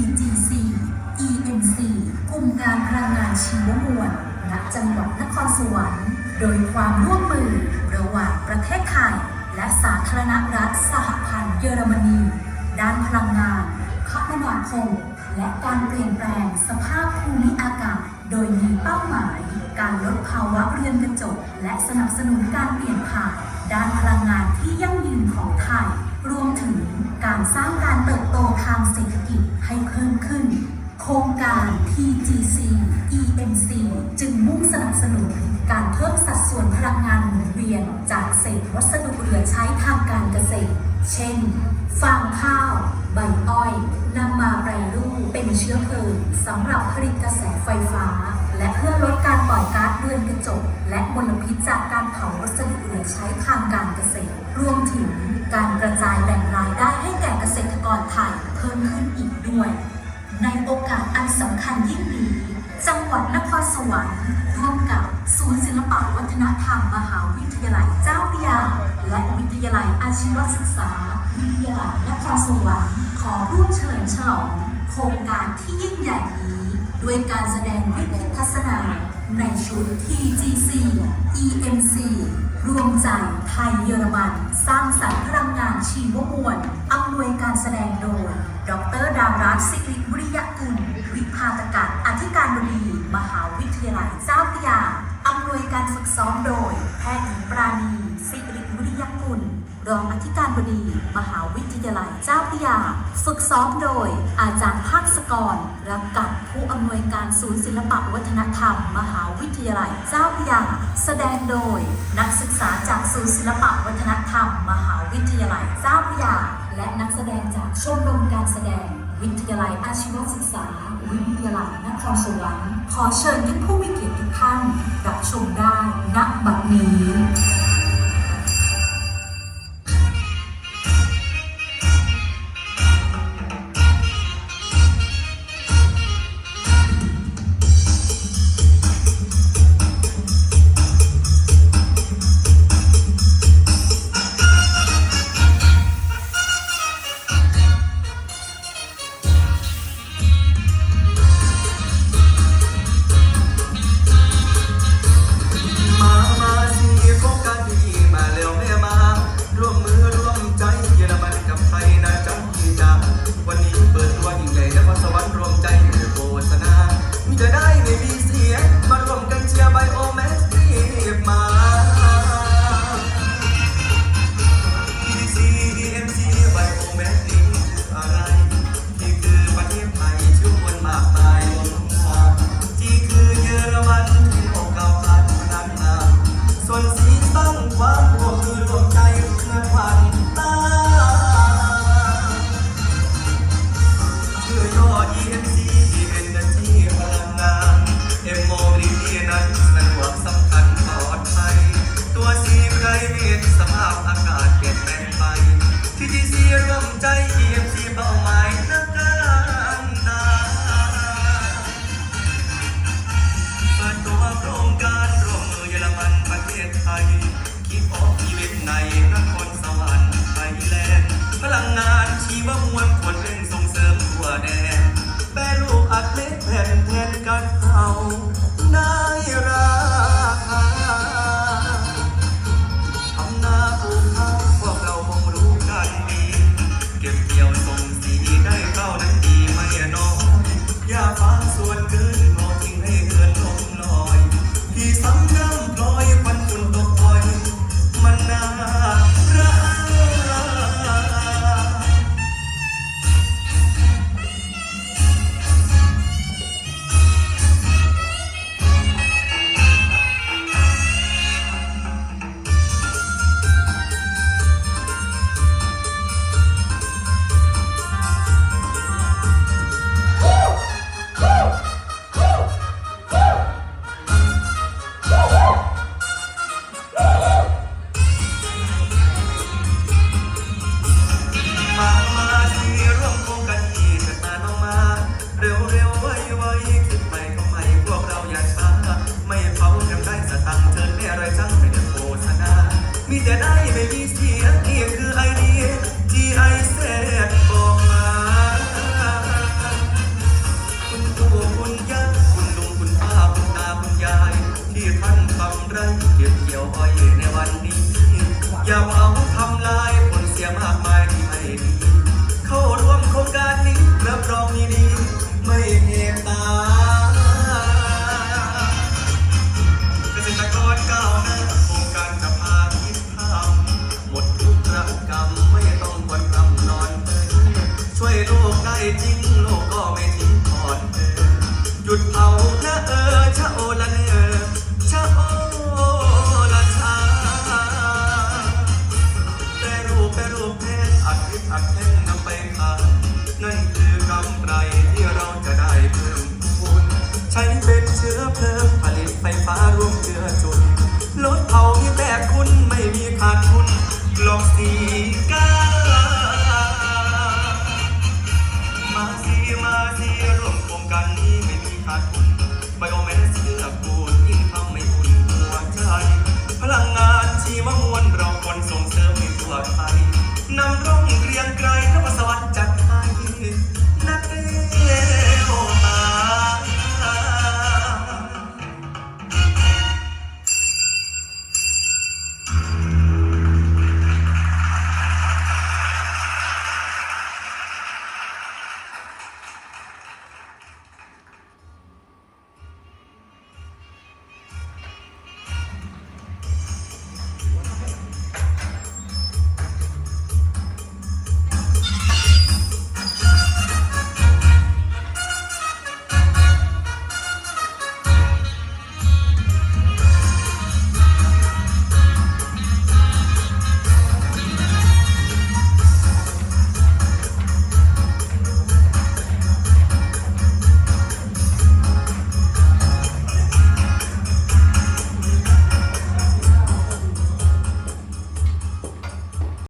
EGC EMC กลุ่มงานพลังงานชีวมวลณจังหวัดนครสวรรค์ โดยความร่วมมือระหว่างประเทศไทย และสาธารณรัฐสหพันธ์เยอรมนี ด้านพลังงานคมนาคมและการเปลี่ยนแปลงสภาพภูมิอากาศ โดยมีเป้าหมาย การลดภาวะเรือนกระจก และสนับสนุนการเปลี่ยนผ่าน ด้านพลังงานที่ยั่งยืนของไทย รวมถึง สร้างการเติบโตทางเศรษฐกิจให้เพิ่มขึ้น โครงการ TGC EMC จึงมุ่งสนับสนุนการเพิ่มสัดส่วนพลังงานหมุนเวียนจากเศษวัสดุเหลือใช้ทางการเกษตร เช่น ฟางข้าว ใบอ้อยนำมาแปรรูปเป็นเชื้อเพลิงสำหรับผลิตกระแสไฟฟ้า และเพื่อลดการปล่อยก๊าซเรือนกระจก และมลพิษจากการเผาวัสดุเหลือใช้ทางการเกษตร พิ่มขึ้นอีกด้วย ในโอกาสอันสำคัญยิ่งนี้ จังหวัดนครสวรรค์ร่วมกับศูนย์ศิลปวัฒนธรรมมหาวิทยาลัยเจ้าพระยา และวิทยาลัยอาชีวศึกษา วิทยาลัยนครสวรรค์ขอร่วมเฉลิมฉลองโครงการที่ยิ่งใหญ่นี้ ด้วยการแสดงวิทยทัศนาในชุด TGC EMC รวมใจไทยเยอรมัน สร้างสรรค์พลังงานชีวมวลอำนวยการแสดงโดย ดรดารัตสิริวิริยกุลวิพาตการอธิการบดี มหาวิทยาลัยเจ้าพระยาอำนวยการฝึกซ้อมโดย แพทย์หญิงปราณีสิริวิริยกุล รองอธิการบดี มหาวิทยาลัยเจ้าพระยา ฝึกซ้อมโดย อาจารย์ภาคสกรรับกับผู้อำนวยการศูนย์ศิลปวัฒนธรรม มหาวิทยาลัยเจ้าพระยา แสดงโดย นักศึกษาจากศูนย์ศิลปวัฒนธรรม มหาวิทยาลัยเจ้าพระยา และนักแสดงจากชมรมการแสดง วิทยาลัยอาชีวศึกษา วิทยาลัยนครสวรรค์ขอเชิญท่านผู้มีเกียรติทุกท่านรับชมได้ณบัดนี้ That I eye, the ใช้เป็นเชื้อเพลิงผลิตไฟฟ้ารวมเจือจุดลดเผาที่แตกคุณไม่มีขาดทุนหลอกสีกามาสีมาสีร่วมโครงการนี้ไม่มีขาดทุนไบโอแมสเชื้อกูด